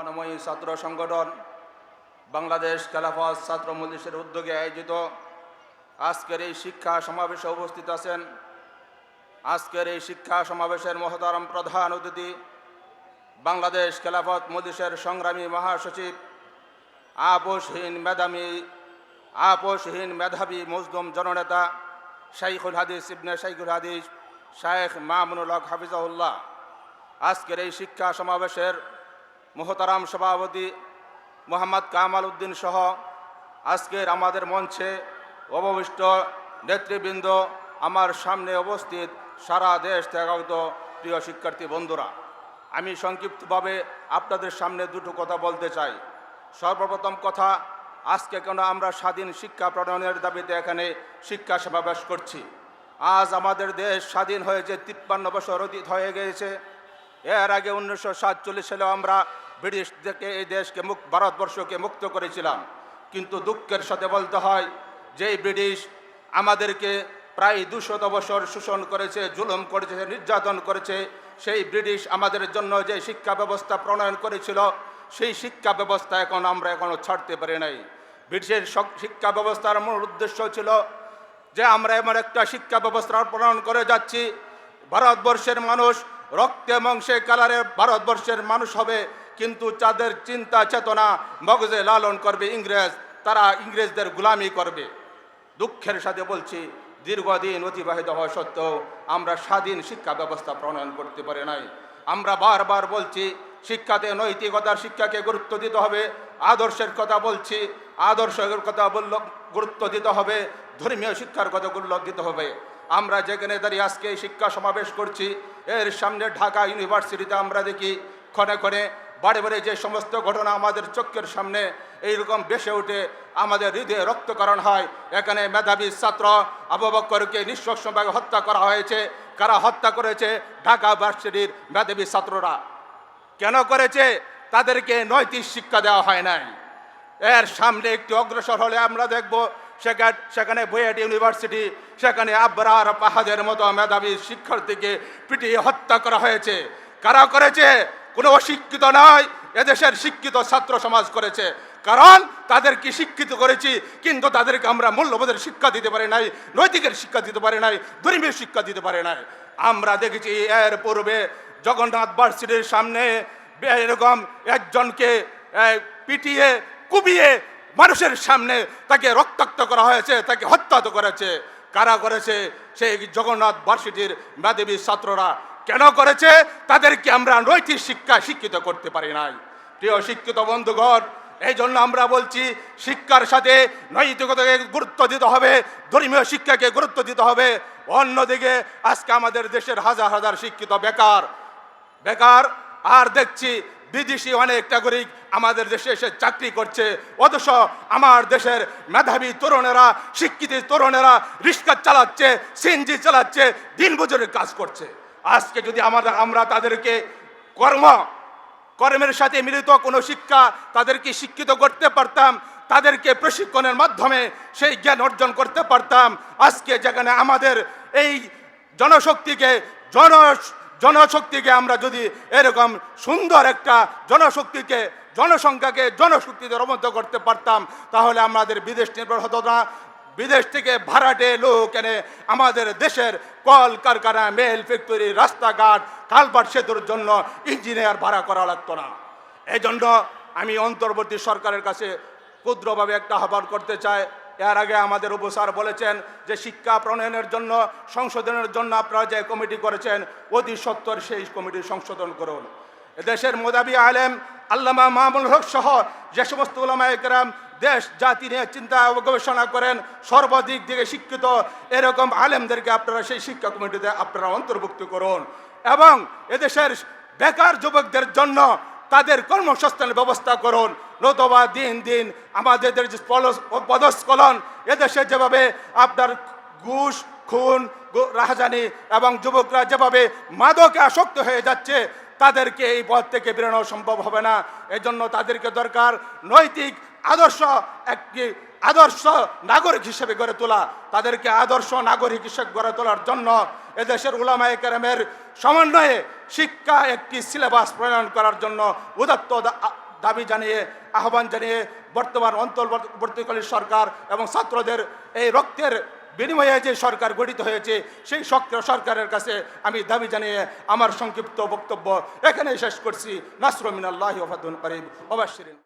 বনময়ী ছাত্র সংগঠন বাংলাদেশ খেলাফত ছাত্র মজলিসের উদ্যোগে আয়োজিত। আজকের এই শিক্ষা সমাবেশে উপস্থিত আছেন আজকের এই শিক্ষা সমাবেশের মহতারাম প্রধান অতিথি বাংলাদেশ খেলাফত মজলিসের সংগ্রামী মহাসচিব, আপোষহীন মেধাবী আপোষহীন মেধাবী মজদুম জননেতা শাইখুল হাদিস ইবনে শাইখুল হাদিস শায়েখ মামুনুল হক হাফিজাউল্লাহ আজকের এই শিক্ষা সমাবেশের মোহতারাম সভাপতি মোহাম্মদ কামাল উদ্দিন সহ আজকের আমাদের মঞ্চে অবশিষ্ট নেতৃবৃন্দ আমার সামনে উপস্থিত সারা দেশ থেকে প্রিয় শিক্ষার্থী বন্ধুরা। আমি সংক্ষিপ্তভাবে আপনাদের সামনে দুটো কথা বলতে চাই। সর্বপ্রথম কথা, আজকে কেন আমরা স্বাধীন শিক্ষা প্রণয়নের দাবিতে এখানে শিক্ষা সমাবেশ করছি? আজ আমাদের দেশ স্বাধীন হয়েছে, তিপ্পান্ন বছর অতীত হয়ে গিয়েছে। এর আগে উনিশশো সাতচল্লিশ সালে আমরা ব্রিটিশ থেকে এই দেশকে মুক, ভারতবর্ষকে মুক্ত করেছিলাম। কিন্তু দুঃখের সাথে বলতে হয় যে ব্রিটিশ আমাদেরকে প্রায় দুশত বছর শোষণ করেছে, জুলুম করেছে, নির্যাতন করেছে, সেই ব্রিটিশ আমাদের জন্য যে শিক্ষা ব্যবস্থা প্রণয়ন করেছিল, সেই শিক্ষা ব্যবস্থা এখন আমরা এখনও ছাড়তে পারি নাই। ব্রিটিশের শিক্ষা ব্যবস্থার মূল উদ্দেশ্য ছিল যে আমরা এমন একটা শিক্ষা ব্যবস্থা প্রণয়ন করে যাচ্ছি, ভারতবর্ষের মানুষ রক্তে, মাংসে, কালারে ভারতবর্ষের মানুষ হবে কিন্তু যাদের চিন্তা চেতনা মগজে লালন করবে ইংরেজ, তারা ইংরেজদের গুলামি করবে। দুঃখের সাথে বলছি, দীর্ঘদিন অতিবাহিত হওয়া সত্ত্বেও আমরা স্বাধীন শিক্ষা ব্যবস্থা প্রণয়ন করতে পারি নাই। আমরা বারবার বলছি, শিক্ষাতে নৈতিকতার শিক্ষাকে গুরুত্ব দিতে হবে। আদর্শের কথা বলছি, আদর্শের কথা বলল, গুরুত্ব দিতে হবে। ধর্মীয় শিক্ষার কথা গুরুত্ব দিতে হবে। আমরা যেখানে দাঁড়িয়ে আজকে শিক্ষা সমাবেশ করছি, এর সামনে ঢাকা ইউনিভার্সিটিতে আমরা দেখি, ক্ষণে ক্ষণে বাড়ি বাড়ি যে সমস্ত ঘটনা আমাদের চোখের সামনে এইরকম বেসে উঠে আমাদের হৃদয়ে রক্তকরণ হয়। এখানে মেধাবী ছাত্র আবু বক্করকে নিঃশংসভাবে হত্যা করা হয়েছে। কারা হত্যা করেছে? ঢাকা ভার্সিটির মেধাবী ছাত্ররা। কেন করেছে? তাদেরকে নৈতিক শিক্ষা দেওয়া হয় নাই। এর সামনে একটু অগ্রসর হলে আমরা দেখব সেখানে সেখানে বুয়েট ইউনিভার্সিটি, সেখানে আবরার পাহাদের মতো মেধাবী শিক্ষার্থীকে পিটিয়ে হত্যা করা হয়েছে। কারা করেছে? কোনো অশিক্ষিত নয় এদেশের শিক্ষিত ছাত্র সমাজ করেছে। কারণ তাদেরকে শিক্ষিত করেছি, কিন্তু তাদেরকে আমরা মূল্যবোধের শিক্ষা দিতে পারি নাই, নৈতিকের শিক্ষা দিতে পারি নাই, ধর্মীয় শিক্ষা দিতে পারি নাই। আমরা দেখেছি এর পূর্বে জগন্নাথ ভার্সিটির সামনে এরকম একজনকে পিটিয়ে কুবিয়ে মানুষের সামনে তাকে রক্তাক্ত করা হয়েছে, তাকে হত্যা করেছে। কারা করেছে? সেই জগন্নাথ ভার্সিটির মেধাবী ছাত্ররা। কেন করেছে? তাদেরকে আমরা নৈতিক শিক্ষা শিক্ষিত করতে পারি নাই। প্রিয় শিক্ষিত বন্ধুগণ এই জন্য আমরা বলছি, শিক্ষার সাথে নৈতিকতাকে গুরুত্ব দিতে হবে, ধর্মীয় শিক্ষাকে গুরুত্ব দিতে হবে। অন্যদিকে, আজকে আমাদের দেশের হাজার হাজার শিক্ষিত বেকার বেকার, আর দেখছি বিদেশি অনেক নাগরিক আমাদের দেশে এসে চাকরি করছে। অথচ আমার দেশের মেধাবী তরুণেরা, শিক্ষিত তরুণেরা রিক্সা চালাচ্ছে, সিএনজি চালাচ্ছে দিন কাজ করছে। আজকে যদি আমাদের আমরা তাদেরকে কর্ম, কর্মের সাথে মিলিত কোনো শিক্ষা তাদেরকে শিক্ষিত করতে পারতাম, তাদেরকে প্রশিক্ষণের মাধ্যমে সেই জ্ঞান অর্জন করতে পারতাম, আজকে যেখানে আমাদের এই জনশক্তিকে, জন জনশক্তিকে আমরা যদি এরকম সুন্দর একটা জনশক্তিকে, জনসংখ্যাকে, জনশক্তিতে রমন্ত করতে পারতাম, তাহলে আমাদের বিদেশ নির্ভর হতো না। বিদেশ থেকে ভাড়াটে লোক এনে আমাদের দেশের কল কারখানা মেল ফ্যাক্টরি, রাস্তাঘাট কালভার্ট সেতুর জন্য ইঞ্জিনিয়ার ভাড়া করা লাগতো না। এই জন্য আমি অন্তর্বর্তী সরকারের কাছে ক্ষুদ্রভাবে একটা আহ্বান করতে চাই। এর আগে আমাদের উপসার বলেছেন যে শিক্ষা প্রণয়নের জন্য, সংশোধনের জন্য আপনারা যে কমিটি করেছেন, অতি সত্তর সেই কমিটি সংশোধন করুন। দেশের মোদাবি আলেম আল্লামা মাহমুল হক সহ যে সমস্ত ওলামা একরাম দেশ, জাতি নিয়ে চিন্তা ও গবেষণা করেন, সর্বাধিক দিকে শিক্ষিত, এরকম আলেমদেরকে আপনারা সেই শিক্ষা কমিটিতে আপনারা অন্তর্ভুক্ত করুন। এবং এদেশের বেকার যুবকদের জন্য তাদের কর্মসংস্থানের ব্যবস্থা করুন। নতবা দিন দিন আমাদের যে পদস্খলন, এদেশে যেভাবে আপনার ঘুষ, খুন রাহাজানি এবং যুবকরা যেভাবে মাদকে আসক্ত হয়ে যাচ্ছে তাদেরকে এই পথ থেকে বেরোনো সম্ভব হবে না। এজন্য তাদেরকে দরকার নৈতিক আদর্শ, একটি আদর্শ নাগরিক হিসেবে গড়ে তোলা। তাদেরকে আদর্শ নাগরিক হিসেবে গড়ে তোলার জন্য এদেশের উলামায়ে কেরামের সমন্বয়ে শিক্ষা একটি সিলেবাস প্রণয়ন করার জন্য উদাত্ত দাবি জানিয়ে, আহ্বান জানিয়ে বর্তমান অন্তর্বর্তীকালীন সরকার এবং ছাত্রদের এই রক্তের বিনিময়ে যে সরকার গঠিত হয়েছে, সেই সরকারের কাছে আমি দাবি জানিয়ে আমার সংক্ষিপ্ত বক্তব্য এখানেই শেষ করছি। নাসরমিনাল্লাহ ওফাদুল করিম। ওবাশিরিন